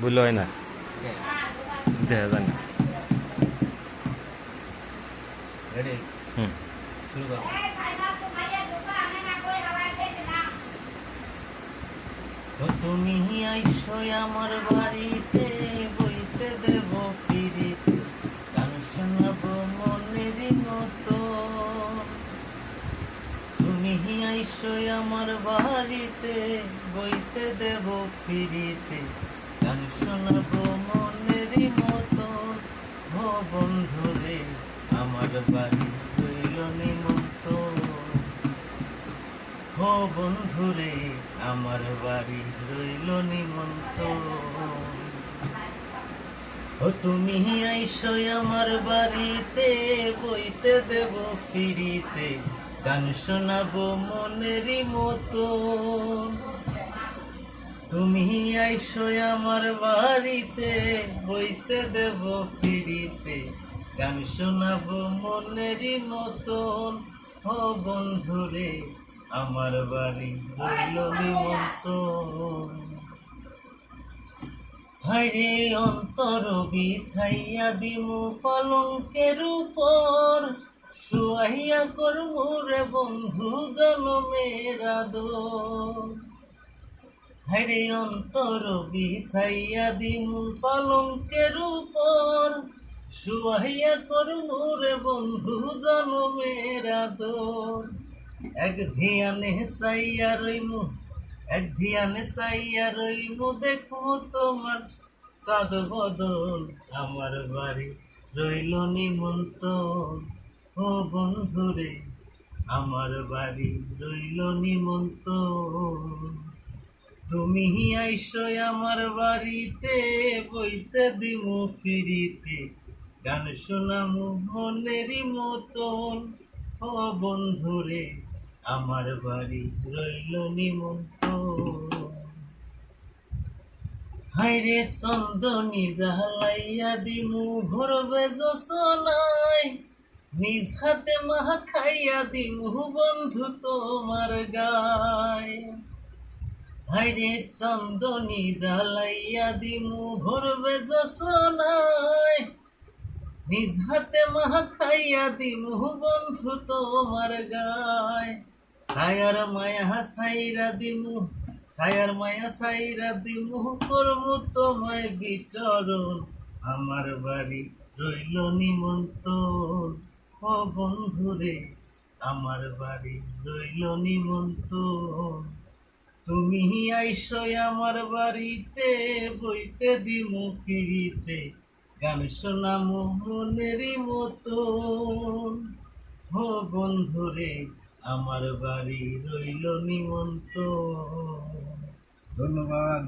ভুল হয় না? দেখা যায় না। হুম। শুরু করো। তুমি আইসো আমার বাড়িতে বইতে দেব ফিরিতে। গান শোনাবো মনের মতো। তুমি আইসো আমার বাড়িতে বইতে দেব ফিরিতে। গান শোনাবো মনের মতো ও বন্ধুরে আমার বাড়ি রইল নিমন্ত ও বন্ধুরে আমার বাড়ি রইল নিমন্ত ও তুমি আইসো আমার বাড়িতে, বইতে দেব ফিরিতে, গান শোনাবো মনেরই মতো তুমি আইসো আমার বাড়িতে বইতে দেব ফিরিতে। গান শোনাবো মনেরই মতন। ও বন্ধুরে, আমার বাড়ি রইল নিমন্ত্রণ। হাইরে অন্তর বিছাইয়া দিমু পালঙ্কের উপর। শুয়াইয়া করমু রে বন্ধু, জনমের আদর। হাইরে অন্তর বিছাইয়া দিমু পালঙ্কের উপর। শুয়াইয়া করমু রে বন্ধু জনমের আদর। এক ধিয়ানে সাইয়া রইমু, এক ধিয়ানে সাইয়া রইমু, দেখো তোমার সাদ বদল আমার বাড়ি রইল নিমন্ত্রণ। ও বন্ধুরে, আমার বাড়ি রইল নিমন্ত্রণ। তুমি আইসো আমার বাড়িতে, বইতে দিমু ফিরিতে। গান শোনামু মনেরই মতন। ও বন্ধুরে, আমার বাড়ি রইল নিমন্ত্রণ। হাইরে চন্দনী জালাইয়া দিমু ভরবে যশোনাই নিজ হাতে মাহা খাইয়া দিমু বন্ধু তোমার গায় হাইরে চন্দনী জালাইয়া দিমু ভরবে যশোনাই নিজ হাতে মাহা খাইয়া দিমু বন্ধু তোমার গায়। সায়ার মায়া সাইরা দিমু সায়ার মায়া সাইরা দিমু, করমু তোমায় বিচরণ। আমার বাড়ি রইল নিমন্ত্রণ। ও বন্ধুরে, আমার বাড়ি রইল নিমন্ত্রণ। তুমি আইসো আমার বাড়িতে, বইতে দিমু ফিরিতে। গান শোনা মোহনেরই মতো। ও বন্ধুরে, আমার বাড়ি রইল নিমন্ত ধন্যবাদ।